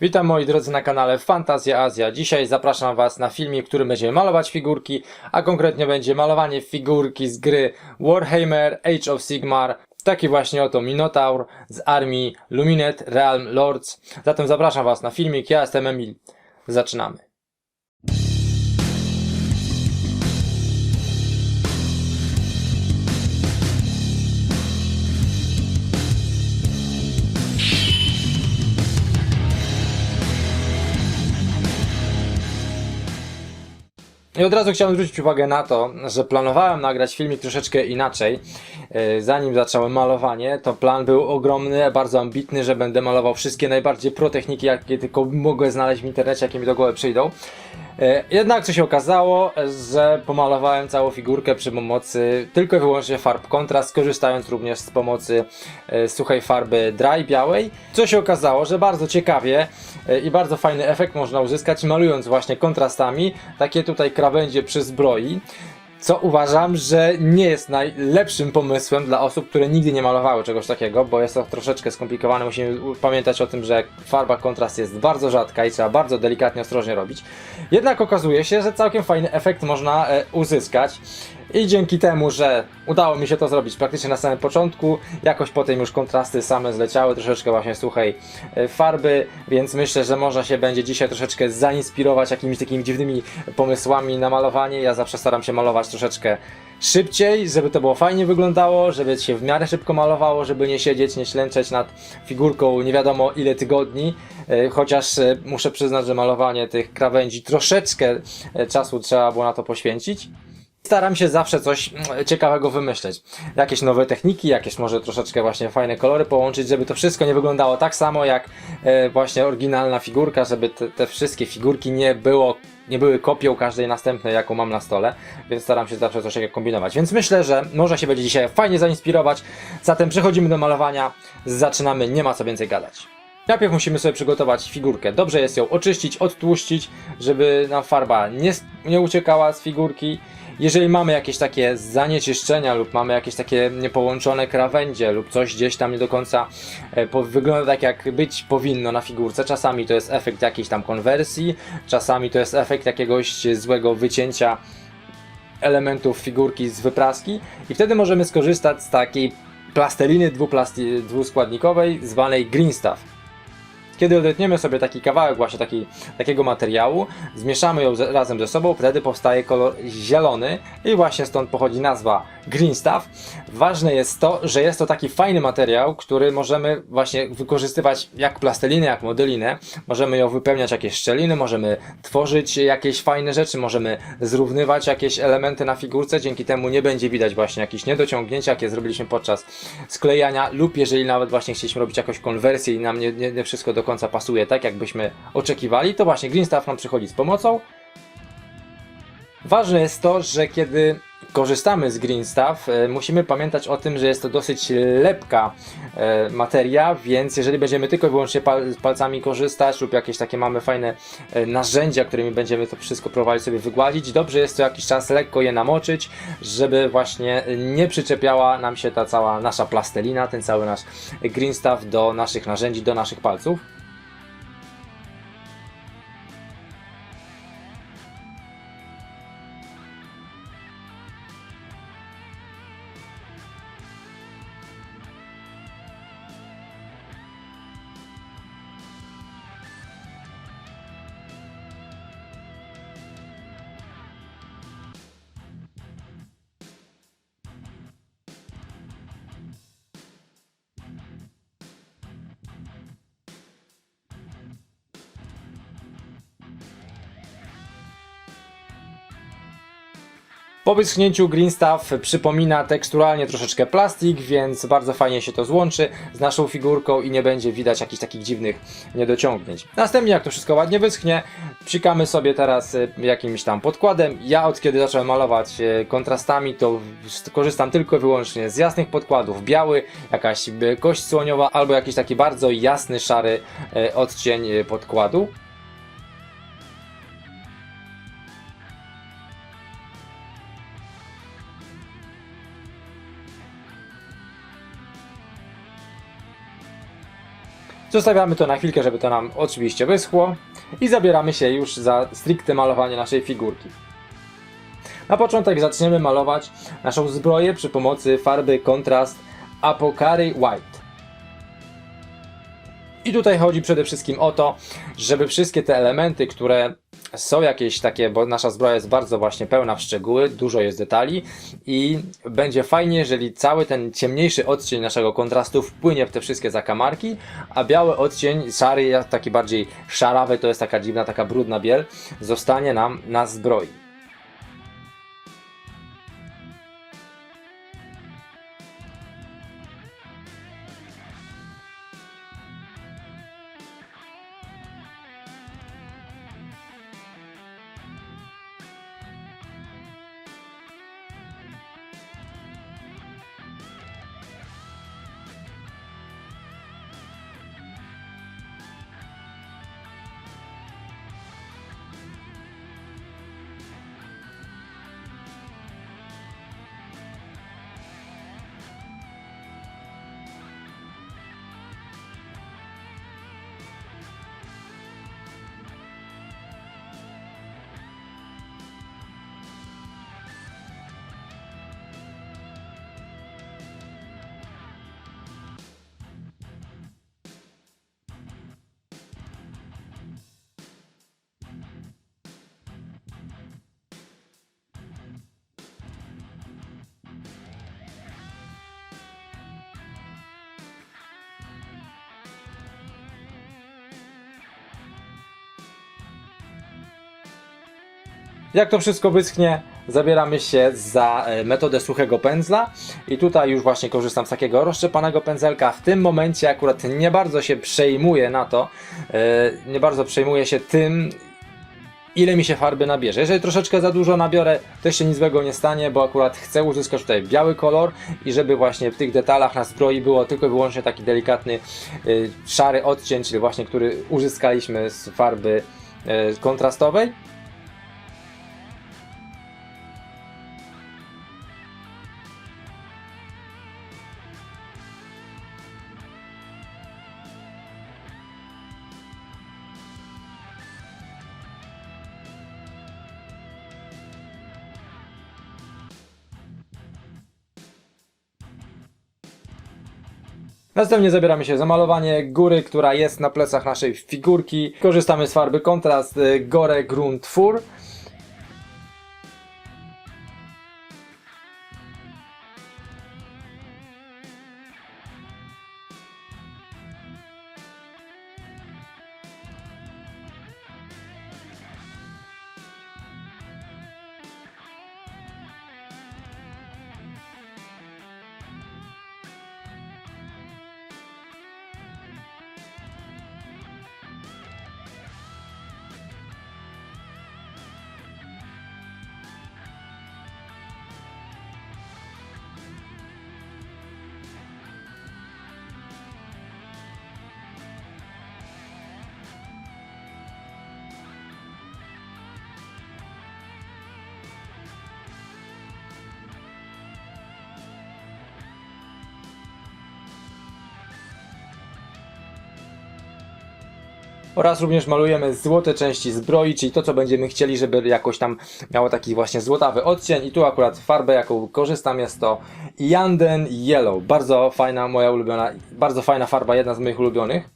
Witam moi drodzy na kanale Fantazja Azja. Dzisiaj zapraszam Was na filmik, w którym będziemy malować figurki, a konkretnie będzie malowanie figurki z gry Warhammer Age of Sigmar. Taki właśnie oto Minotaur z armii Luminet Realm Lords. Zatem zapraszam Was na filmik. Ja jestem Emil. Zaczynamy. I od razu chciałem zwrócić uwagę na to, że planowałem nagrać filmik troszeczkę inaczej. E, Zanim zacząłem malowanie, to plan był ogromny, bardzo ambitny, że będę malował wszystkie najbardziej pro techniki, jakie tylko mogłem znaleźć w internecie, jakie mi do głowy przyjdą. E, Jednak co się okazało, że pomalowałem całą figurkę przy pomocy tylko i wyłącznie farb kontrast, korzystając również z pomocy e, suchej farby dry białej. Co się okazało, że bardzo ciekawie e, i bardzo fajny efekt można uzyskać malując właśnie kontrastami takie tutaj krawędzie przy zbroi. Co uważam, że nie jest najlepszym pomysłem dla osób, które nigdy nie malowały czegoś takiego, bo jest to troszeczkę skomplikowane. Musimy pamiętać o tym, że farba kontrast jest bardzo rzadka i trzeba bardzo delikatnie, ostrożnie robić. Jednak okazuje się, że całkiem fajny efekt można e, uzyskać. I dzięki temu, że udało mi się to zrobić praktycznie na samym początku, jakoś potem już kontrasty same zleciały, troszeczkę właśnie suchej e, farby, więc myślę, że można się będzie dzisiaj troszeczkę zainspirować jakimiś takimi dziwnymi pomysłami na malowanie. Ja zawsze staram się malować troszeczkę szybciej, żeby to było fajnie wyglądało, żeby się w miarę szybko malowało, żeby nie siedzieć, nie ślęczeć nad figurką nie wiadomo ile tygodni, E, chociaż e, muszę przyznać, że malowanie tych krawędzi troszeczkę czasu trzeba było na to poświęcić. Staram się zawsze coś mm, ciekawego wymyśleć. Jakieś nowe techniki, jakieś może troszeczkę właśnie fajne kolory połączyć, żeby to wszystko nie wyglądało tak samo jak e, właśnie oryginalna figurka, żeby te, te wszystkie figurki nie było nie były kopią każdej następnej, jaką mam na stole, więc staram się zawsze coś takiego kombinować. Więc myślę, że można się będzie dzisiaj fajnie zainspirować. Zatem przechodzimy do malowania, zaczynamy, nie ma co więcej gadać. Najpierw musimy sobie przygotować figurkę. Dobrze jest ją oczyścić, odtłuścić, żeby nam farba nie, nie uciekała z figurki. Jeżeli mamy jakieś takie zanieczyszczenia lub mamy jakieś takie niepołączone krawędzie lub coś gdzieś tam nie do końca e, wygląda tak jak być powinno na figurce, czasami to jest efekt jakiejś tam konwersji, czasami to jest efekt jakiegoś złego wycięcia elementów figurki z wypraski i wtedy możemy skorzystać z takiej plasteliny dwuplasti- dwuskładnikowej zwanej Green Stuff. Kiedy odetniemy sobie taki kawałek właśnie taki, takiego materiału, zmieszamy ją ze, razem ze sobą, wtedy powstaje kolor zielony i właśnie stąd pochodzi nazwa Green Stuff. Ważne jest to, że jest to taki fajny materiał, który możemy właśnie wykorzystywać jak plastelinę, jak modelinę. Możemy ją wypełniać jakieś szczeliny, możemy tworzyć jakieś fajne rzeczy, możemy zrównywać jakieś elementy na figurce, dzięki temu nie będzie widać właśnie jakichś niedociągnięć, jakie zrobiliśmy podczas sklejania lub jeżeli nawet właśnie chcieliśmy robić jakąś konwersję i nam nie, nie, nie wszystko do końca pasuje tak, jakbyśmy oczekiwali, to właśnie Green Stuff nam przychodzi z pomocą. Ważne jest to, że kiedy korzystamy z Green Stuff, e, musimy pamiętać o tym, że jest to dosyć lepka e, materia, więc jeżeli będziemy tylko i wyłącznie pal palcami korzystać lub jakieś takie mamy fajne e, narzędzia, którymi będziemy to wszystko próbowali sobie wygładzić, dobrze jest co jakiś czas lekko je namoczyć, żeby właśnie nie przyczepiała nam się ta cała nasza plastelina, ten cały nasz Green Stuff do naszych narzędzi, do naszych palców. Po wyschnięciu Green Stuff przypomina teksturalnie troszeczkę plastik, więc bardzo fajnie się to złączy z naszą figurką i nie będzie widać jakichś takich dziwnych niedociągnięć. Następnie jak to wszystko ładnie wyschnie, psikamy sobie teraz e, jakimś tam podkładem. Ja od kiedy zacząłem malować e, kontrastami, to korzystam tylko i wyłącznie z jasnych podkładów. Biały, jakaś e, kość słoniowa albo jakiś taki bardzo jasny, szary odcień podkładu. Zostawiamy to na chwilkę, żeby to nam oczywiście wyschło i zabieramy się już za stricte malowanie naszej figurki. Na początek zaczniemy malować naszą zbroję przy pomocy farby kontrast Apocary White. I tutaj chodzi przede wszystkim o to, żeby wszystkie te elementy, które są jakieś takie, bo nasza zbroja jest bardzo właśnie pełna w szczegóły, dużo jest detali i będzie fajnie, jeżeli cały ten ciemniejszy odcień naszego kontrastu wpłynie w te wszystkie zakamarki, a biały odcień, szary, taki bardziej szarawy, to jest taka dziwna, taka brudna biel, zostanie nam na zbroi. Jak to wszystko wyschnie, zabieramy się za e, metodę suchego pędzla i tutaj już właśnie korzystam z takiego rozszczepanego pędzelka. W tym momencie akurat nie bardzo się przejmuję na to, e, nie bardzo przejmuję się tym, ile mi się farby nabierze. Jeżeli troszeczkę za dużo nabiorę, to się nic złego nie stanie, bo akurat chcę uzyskać tutaj biały kolor i żeby właśnie w tych detalach na zbroi było tylko i wyłącznie taki delikatny y, szary odcień, czyli właśnie który uzyskaliśmy z farby kontrastowej. Następnie zabieramy się za malowanie góry, która jest na plecach naszej figurki. Korzystamy z farby kontrast y, Gore Grunt Fur. Oraz również malujemy złote części zbroi, czyli to, co będziemy chcieli, żeby jakoś tam miało taki właśnie złotawy odcień. I tu akurat farbę, jaką korzystam, jest to Yanden Yellow. Bardzo fajna, moja ulubiona, bardzo fajna farba, jedna z moich ulubionych.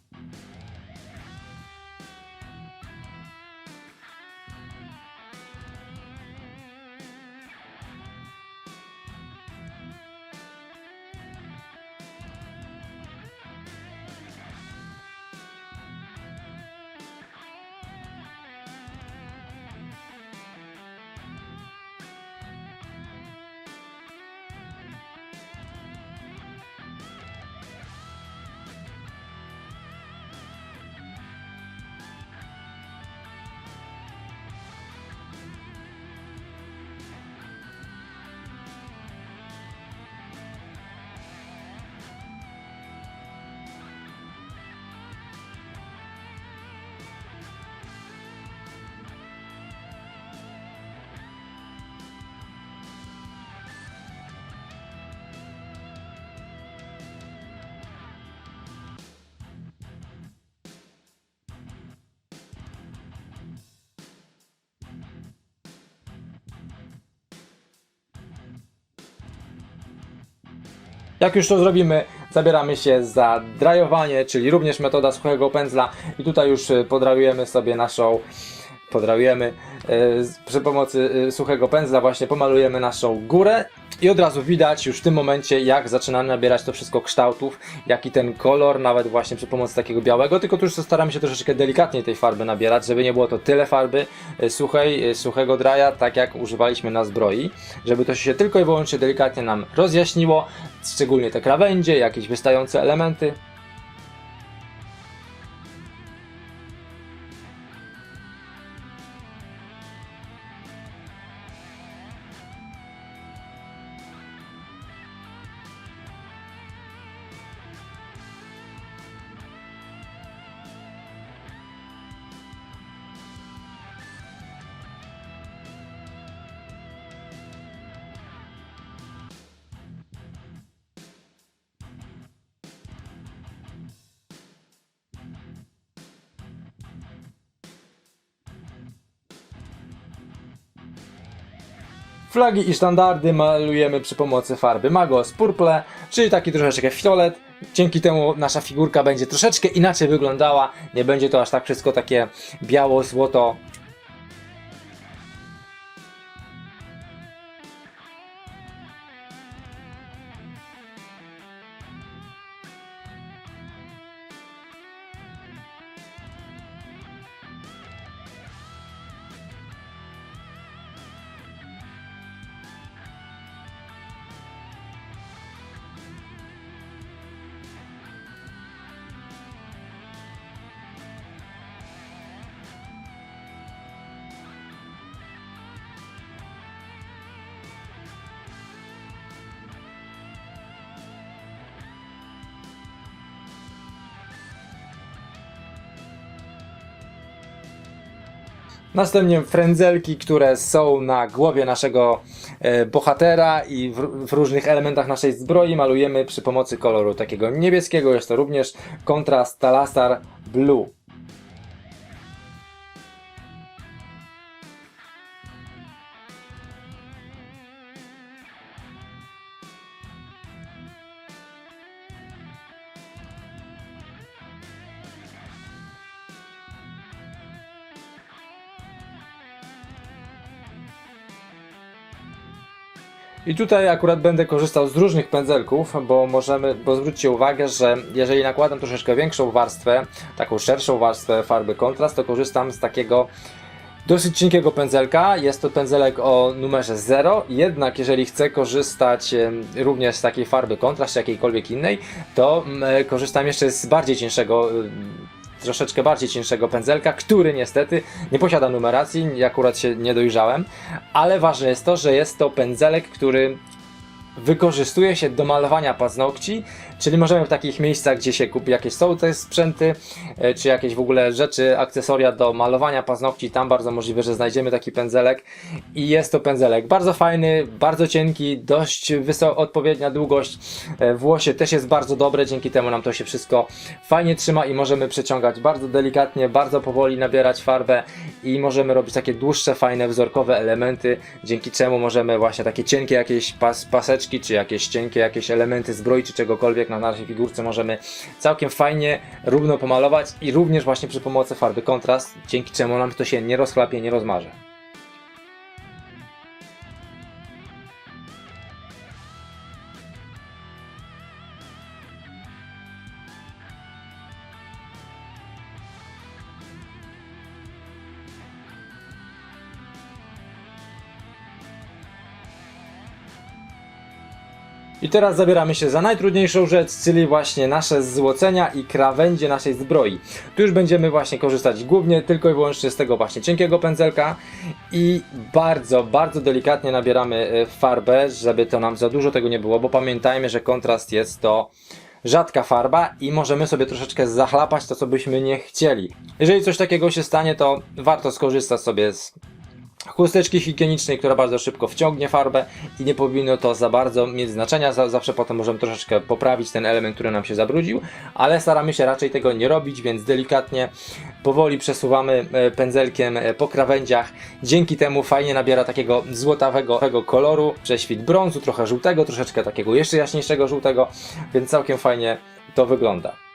Jak już to zrobimy, zabieramy się za drajowanie, czyli również metoda suchego pędzla. I tutaj już y, podrajujemy sobie naszą podrajujemy e, przy pomocy e, suchego pędzla właśnie pomalujemy naszą górę i od razu widać już w tym momencie jak zaczynamy nabierać to wszystko kształtów, jaki ten kolor nawet właśnie przy pomocy takiego białego, tylko tu już staramy się troszeczkę delikatniej tej farby nabierać, żeby nie było to tyle farby e, suchej, suchego draja, tak jak używaliśmy na zbroi, żeby to się tylko i wyłącznie delikatnie nam rozjaśniło, szczególnie te krawędzie, jakieś wystające elementy. Flagi i sztandardy malujemy przy pomocy farby Magos Purple, czyli taki troszeczkę fiolet. Dzięki temu nasza figurka będzie troszeczkę inaczej wyglądała. Nie będzie to aż tak wszystko takie biało, Następnie frędzelki, które są na głowie naszego e, bohatera i w, w różnych elementach naszej zbroi malujemy przy pomocy koloru takiego niebieskiego. Jest to również kontrast Talasar Blue. I tutaj akurat będę korzystał z różnych pędzelków, bo możemy, bo zwróćcie uwagę, że jeżeli nakładam troszeczkę większą warstwę, taką szerszą warstwę farby kontrast, to korzystam z takiego dosyć cienkiego pędzelka. Jest to pędzelek o numerze 0, jednak jeżeli chcę korzystać również z takiej farby kontrast, czy jakiejkolwiek innej, to mm, korzystam jeszcze z bardziej cięższego troszeczkę bardziej cięższego pędzelka, który niestety nie posiada numeracji, ja akurat się nie dojrzałem, ale ważne jest to, że jest to pędzelek, który wykorzystuje się do malowania paznokci, czyli możemy w takich miejscach, gdzie się kupi jakieś są te sprzęty, e, czy jakieś w ogóle rzeczy, akcesoria do malowania paznokci, tam bardzo możliwe, że znajdziemy taki pędzelek i jest to pędzelek. Bardzo fajny, bardzo cienki, dość wyso- odpowiednia długość e, w łosie też jest bardzo dobre, dzięki temu nam to się wszystko fajnie trzyma i możemy przeciągać bardzo delikatnie, bardzo powoli nabierać farbę i możemy robić takie dłuższe, fajne, wzorkowe elementy, dzięki czemu możemy właśnie takie cienkie jakieś pas, paseczki, czy jakieś cienkie jakieś elementy zbroi, czy czegokolwiek na naszej figurce możemy całkiem fajnie, równo pomalować i również właśnie przy pomocy farby kontrast, dzięki czemu nam to się nie rozchlapie, nie rozmarze. I teraz zabieramy się za najtrudniejszą rzecz, czyli właśnie nasze złocenia i krawędzie naszej zbroi. Tu już będziemy właśnie korzystać głównie tylko i wyłącznie z tego właśnie cienkiego pędzelka i bardzo, bardzo delikatnie nabieramy e, farbę, żeby to nam za dużo tego nie było, bo pamiętajmy, że kontrast jest to rzadka farba i możemy sobie troszeczkę zachlapać to, co byśmy nie chcieli. Jeżeli coś takiego się stanie, to warto skorzystać sobie z chusteczki higienicznej, która bardzo szybko wciągnie farbę i nie powinno to za bardzo mieć znaczenia. Za- Zawsze potem możemy troszeczkę poprawić ten element, który nam się zabrudził, ale staramy się raczej tego nie robić, więc delikatnie, powoli przesuwamy e, pędzelkiem e, po krawędziach. Dzięki temu fajnie nabiera takiego złotawego koloru, prześwit brązu, trochę żółtego, troszeczkę takiego jeszcze jaśniejszego żółtego, więc całkiem fajnie to wygląda.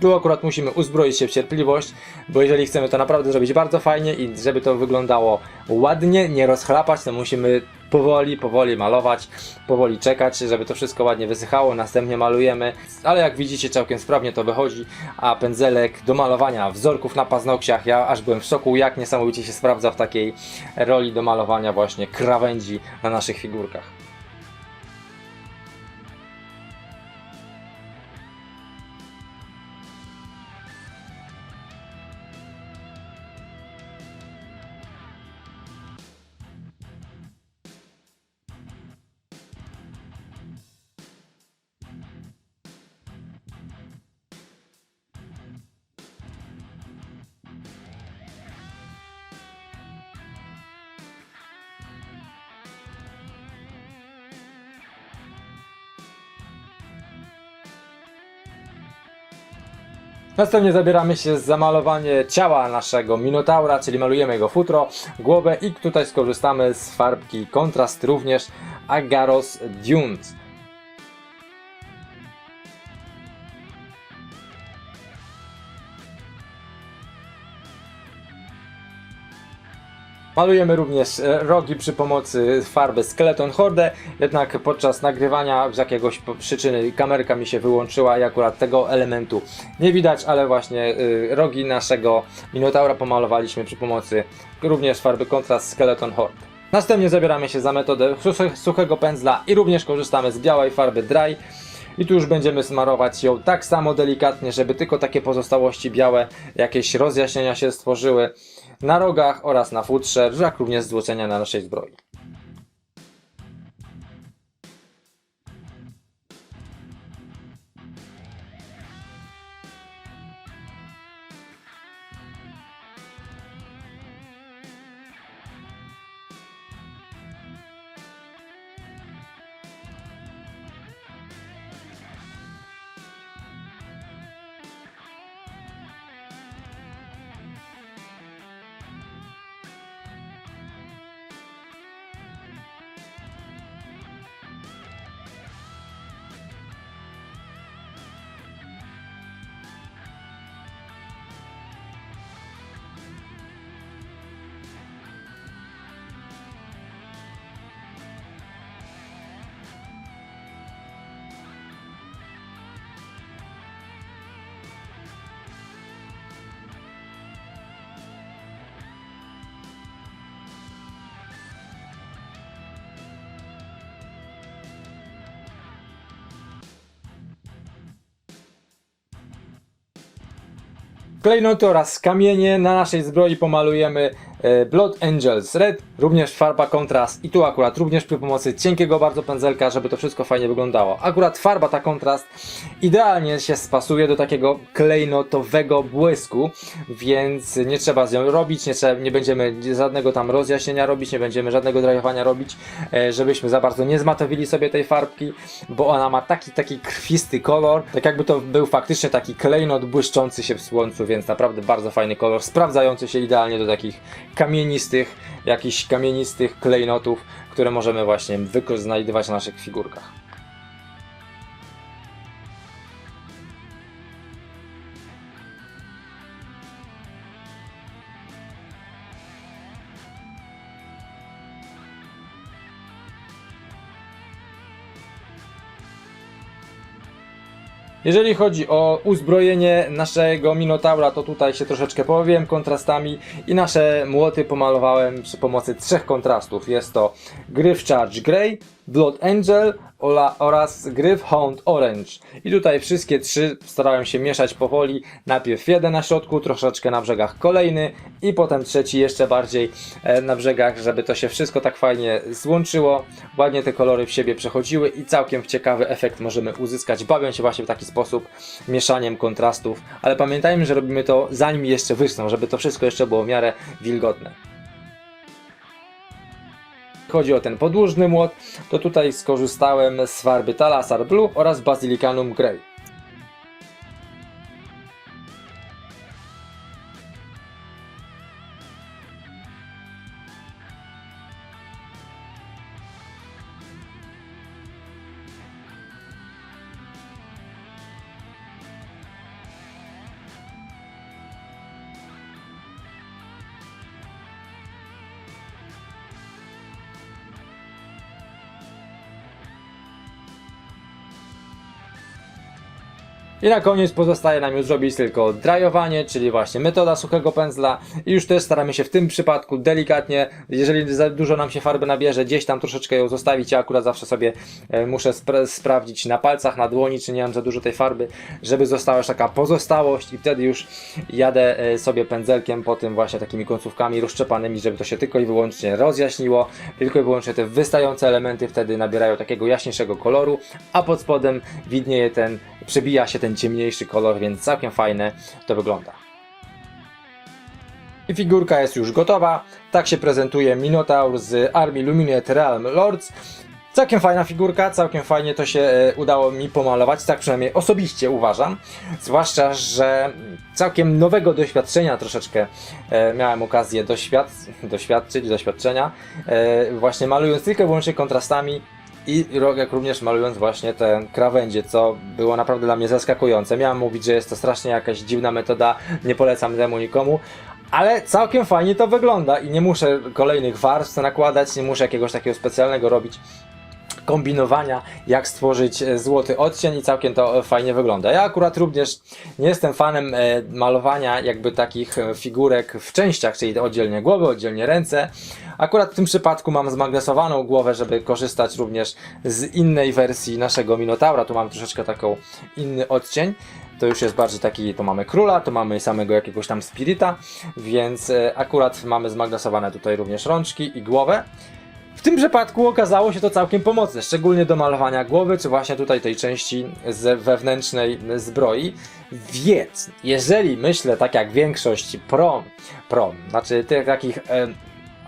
Tu akurat musimy uzbroić się w cierpliwość, bo jeżeli chcemy to naprawdę zrobić bardzo fajnie i żeby to wyglądało ładnie, nie rozchlapać, to musimy powoli, powoli malować, powoli czekać, żeby to wszystko ładnie wysychało, następnie malujemy, ale jak widzicie całkiem sprawnie to wychodzi, a pędzelek do malowania wzorków na paznokciach, ja aż byłem w szoku, jak niesamowicie się sprawdza w takiej roli do malowania właśnie krawędzi na naszych figurkach. Następnie zabieramy się za malowanie ciała naszego Minotaura, czyli malujemy jego futro, głowę i tutaj skorzystamy z farbki kontrast również Agaros Dunes. Malujemy również e, rogi przy pomocy farby Skeleton Horde, jednak podczas nagrywania z jakiegoś przyczyny kamerka mi się wyłączyła i akurat tego elementu nie widać, ale właśnie y, rogi naszego Minotaura pomalowaliśmy przy pomocy również farby kontrast Skeleton Horde. Następnie zabieramy się za metodę suche- suchego pędzla i również korzystamy z białej farby Dry. I tu już będziemy smarować ją tak samo delikatnie, żeby tylko takie pozostałości białe, jakieś rozjaśnienia się stworzyły na rogach oraz na futrze, jak również złocenia na naszej zbroi. Klejnoty oraz kamienie. Na naszej zbroi pomalujemy e, Blood Angels Red, również farba kontrast i tu akurat również przy pomocy cienkiego bardzo pędzelka, żeby to wszystko fajnie wyglądało. Akurat farba ta kontrast idealnie się spasuje do takiego klejnotowego błysku, więc nie trzeba z nią robić, nie, trzeba, nie będziemy żadnego tam rozjaśnienia robić, nie będziemy żadnego drajowania robić, e, żebyśmy za bardzo nie zmatowili sobie tej farbki, bo ona ma taki, taki krwisty kolor, tak jakby to był faktycznie taki klejnot błyszczący się w słońcu, więc naprawdę bardzo fajny kolor, sprawdzający się idealnie do takich kamienistych, jakichś kamienistych klejnotów, które możemy właśnie znajdować na naszych figurkach. Jeżeli chodzi o uzbrojenie naszego Minotaura, to tutaj się troszeczkę powiem kontrastami i nasze młoty pomalowałem przy pomocy trzech kontrastów. Jest to Gryf Charge Grey, Blood Angel oraz Gryf Hound Orange. I tutaj wszystkie trzy starałem się mieszać powoli. Najpierw jeden na środku, troszeczkę na brzegach kolejny i potem trzeci jeszcze bardziej e, na brzegach, żeby to się wszystko tak fajnie złączyło. Ładnie te kolory w siebie przechodziły i całkiem ciekawy efekt możemy uzyskać, bawiąc się właśnie w taki sposób mieszaniem kontrastów. Ale pamiętajmy, że robimy to zanim jeszcze wyschną, żeby to wszystko jeszcze było w miarę wilgotne. Chodzi o ten podłużny młot, to tutaj skorzystałem z farby Talasar Blue oraz Basilicanum Grey. I na koniec pozostaje nam już zrobić tylko drajowanie, czyli właśnie metoda suchego pędzla. I już też staramy się w tym przypadku delikatnie, jeżeli za dużo nam się farby nabierze, gdzieś tam troszeczkę ją zostawić, ja akurat zawsze sobie e, muszę spra- sprawdzić na palcach, na dłoni, czy nie mam za dużo tej farby, żeby została już taka pozostałość. I wtedy już jadę e, sobie pędzelkiem po tym właśnie takimi końcówkami rozszczepanymi, żeby to się tylko i wyłącznie rozjaśniło, tylko i wyłącznie te wystające elementy wtedy nabierają takiego jaśniejszego koloru, a pod spodem widnieje ten, przebija się ten ciemniejszy kolor, więc całkiem fajne to wygląda. I figurka jest już gotowa. Tak się prezentuje Minotaur z armii Luminate Realm Lords. Całkiem fajna figurka, całkiem fajnie to się e, udało mi pomalować, tak przynajmniej osobiście uważam. Zwłaszcza, że całkiem nowego doświadczenia troszeczkę e, miałem okazję doświad doświadczyć, doświadczenia, e, właśnie malując tylko i wyłącznie kontrastami i jak również malując właśnie te krawędzie, co było naprawdę dla mnie zaskakujące. Miałem mówić, że jest to strasznie jakaś dziwna metoda, nie polecam temu nikomu, ale całkiem fajnie to wygląda i nie muszę kolejnych warstw nakładać, nie muszę jakiegoś takiego specjalnego robić kombinowania, jak stworzyć e, złoty odcień i całkiem to e, fajnie wygląda. Ja akurat również nie jestem fanem e, malowania jakby takich figurek w częściach, czyli oddzielnie głowy, oddzielnie ręce. Akurat w tym przypadku mam zmagnesowaną głowę, żeby korzystać również z innej wersji naszego Minotaura. Tu mam troszeczkę taką inny odcień. To już jest bardziej taki, to mamy króla, to mamy samego jakiegoś tam spirita, więc akurat mamy zmagnesowane tutaj również rączki i głowę. W tym przypadku okazało się to całkiem pomocne, szczególnie do malowania głowy, czy właśnie tutaj tej części z wewnętrznej zbroi. Więc, jeżeli myślę tak jak większość prom, prom, znaczy tych takich e,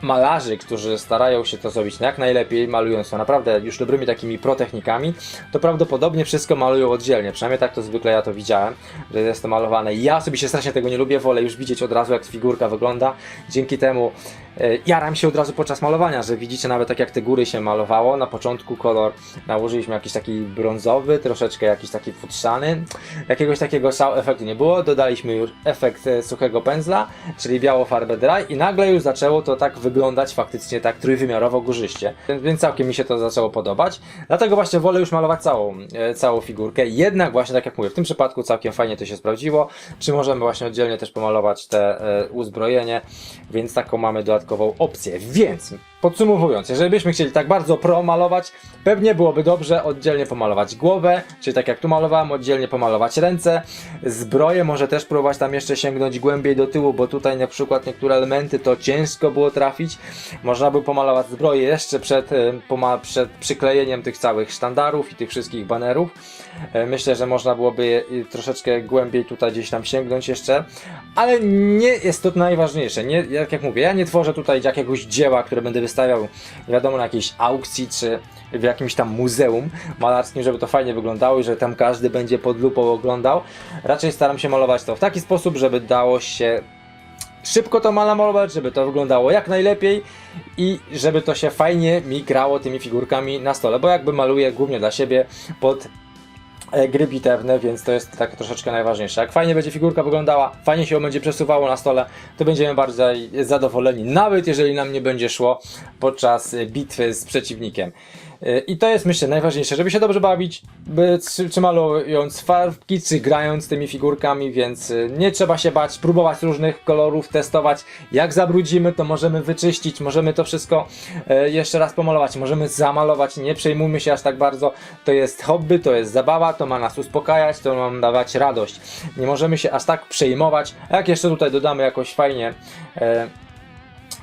malarzy, którzy starają się to zrobić jak najlepiej, malując to naprawdę już dobrymi takimi protechnikami, to prawdopodobnie wszystko malują oddzielnie. Przynajmniej tak to zwykle ja to widziałem, że jest to malowane. Ja osobiście strasznie tego nie lubię, wolę już widzieć od razu jak figurka wygląda. Dzięki temu jaram się od razu podczas malowania, że widzicie nawet tak jak te góry się malowało. Na początku kolor nałożyliśmy jakiś taki brązowy, troszeczkę jakiś taki futrzany. Jakiegoś takiego szał efektu nie było. Dodaliśmy już efekt e, suchego pędzla, czyli białą farbę dry i nagle już zaczęło to tak wyglądać faktycznie tak trójwymiarowo górzyście. Więc, całkiem mi się to zaczęło podobać. Dlatego właśnie wolę już malować całą, e, całą figurkę. Jednak właśnie tak jak mówię, w tym przypadku całkiem fajnie to się sprawdziło. Czy możemy właśnie oddzielnie też pomalować te e, uzbrojenie, więc taką mamy dodatkową opcję. Więc podsumowując, jeżeli byśmy chcieli tak bardzo pro malować, pewnie byłoby dobrze oddzielnie pomalować głowę, czyli tak jak tu malowałem, oddzielnie pomalować ręce. Zbroję może też próbować tam jeszcze sięgnąć głębiej do tyłu, bo tutaj na przykład niektóre elementy to ciężko było trafić. Można by pomalować zbroję jeszcze przed, e, przed przyklejeniem tych całych sztandarów i tych wszystkich banerów. E, Myślę, że można byłoby troszeczkę głębiej tutaj gdzieś tam sięgnąć jeszcze, ale nie jest to najważniejsze. Nie, jak, jak mówię, ja nie tworzę tutaj jakiegoś dzieła, które będę nie wiadomo, na jakiejś aukcji czy w jakimś tam muzeum malarskim, żeby to fajnie wyglądało i że tam każdy będzie pod lupą oglądał. Raczej staram się malować to w taki sposób, żeby dało się szybko to malować, żeby to wyglądało jak najlepiej i żeby to się fajnie mi grało tymi figurkami na stole, bo jakby maluję głównie dla siebie pod gry bitewne, więc to jest tak troszeczkę najważniejsze. Jak fajnie będzie figurka wyglądała, fajnie się ją będzie przesuwało na stole, to będziemy bardziej zadowoleni, nawet jeżeli nam nie będzie szło podczas e, bitwy z przeciwnikiem. E, I to jest myślę najważniejsze, żeby się dobrze bawić, by, czy, malując farbki, czy grając tymi figurkami, więc e, nie trzeba się bać, próbować różnych kolorów, testować. Jak zabrudzimy, to możemy wyczyścić, możemy to wszystko e, jeszcze raz pomalować, możemy zamalować, nie przejmujmy się aż tak bardzo. To jest hobby, to jest zabawa, to ma nas uspokajać, to ma nam dawać radość. Nie możemy się aż tak przejmować. A jak jeszcze tutaj dodamy jakoś fajnie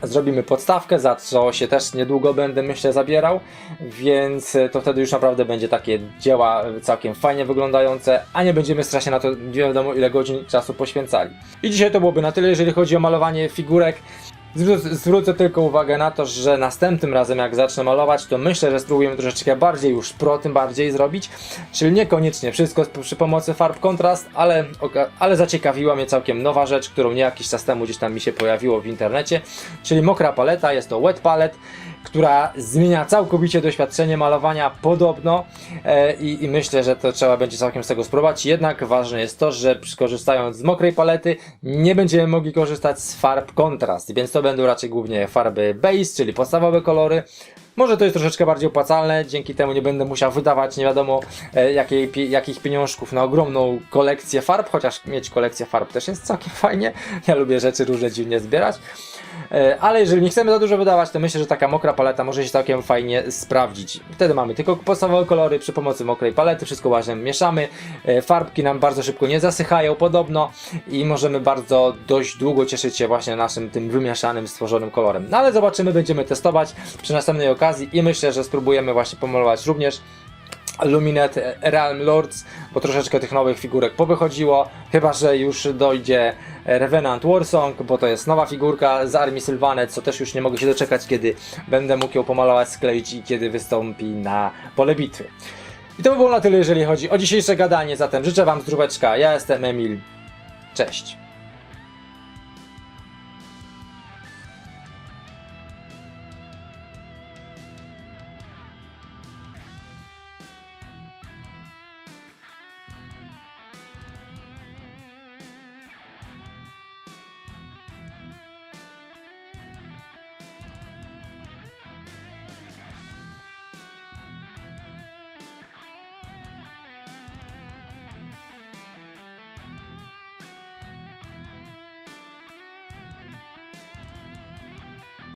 Zrobimy podstawkę, za co się też niedługo będę myślę zabierał, więc e, to wtedy już naprawdę będzie takie dzieła e, całkiem fajnie wyglądające, a nie będziemy strasznie na to nie wiadomo ile godzin czasu poświęcali. I dzisiaj to byłoby na tyle, jeżeli chodzi o malowanie figurek. Zwró- Zwrócę tylko uwagę na to, że następnym razem jak zacznę malować, to myślę, że spróbujemy troszeczkę bardziej już pro, tym bardziej zrobić, czyli niekoniecznie wszystko przy pomocy farb kontrast, ale, ale zaciekawiła mnie całkiem nowa rzecz, którą nie jakiś czas temu gdzieś tam mi się pojawiło w internecie, czyli mokra paleta, jest to wet palette, która zmienia całkowicie doświadczenie malowania podobno e, i, i myślę, że to trzeba będzie całkiem z tego spróbować. Jednak ważne jest to, że korzystając z mokrej palety nie będziemy mogli korzystać z farb kontrast, więc to będą raczej głównie farby base, czyli podstawowe kolory. Może to jest troszeczkę bardziej opłacalne, dzięki temu nie będę musiał wydawać nie wiadomo e, jakiej, jakich pieniążków na ogromną kolekcję farb, chociaż mieć kolekcję farb też jest całkiem fajnie. Ja lubię rzeczy różne dziwnie zbierać. E, Ale jeżeli nie chcemy za dużo wydawać, to myślę, że taka mokra paleta może się całkiem fajnie sprawdzić. Wtedy mamy tylko podstawowe kolory przy pomocy mokrej palety, wszystko ładnie mieszamy. E, Farbki nam bardzo szybko nie zasychają podobno i możemy bardzo dość długo cieszyć się właśnie naszym tym wymieszanym, stworzonym kolorem. No ale zobaczymy, będziemy testować przy następnej okazji i myślę, że spróbujemy właśnie pomalować również Luminet Realm Lords, bo troszeczkę tych nowych figurek powychodziło, chyba że już dojdzie Revenant Warsong, bo to jest nowa figurka z armii Sylvanet, co też już nie mogę się doczekać, kiedy będę mógł ją pomalować, skleić i kiedy wystąpi na pole bitwy. I to by było na tyle, jeżeli chodzi o dzisiejsze gadanie, zatem życzę Wam zdróweczka, ja jestem Emil, cześć.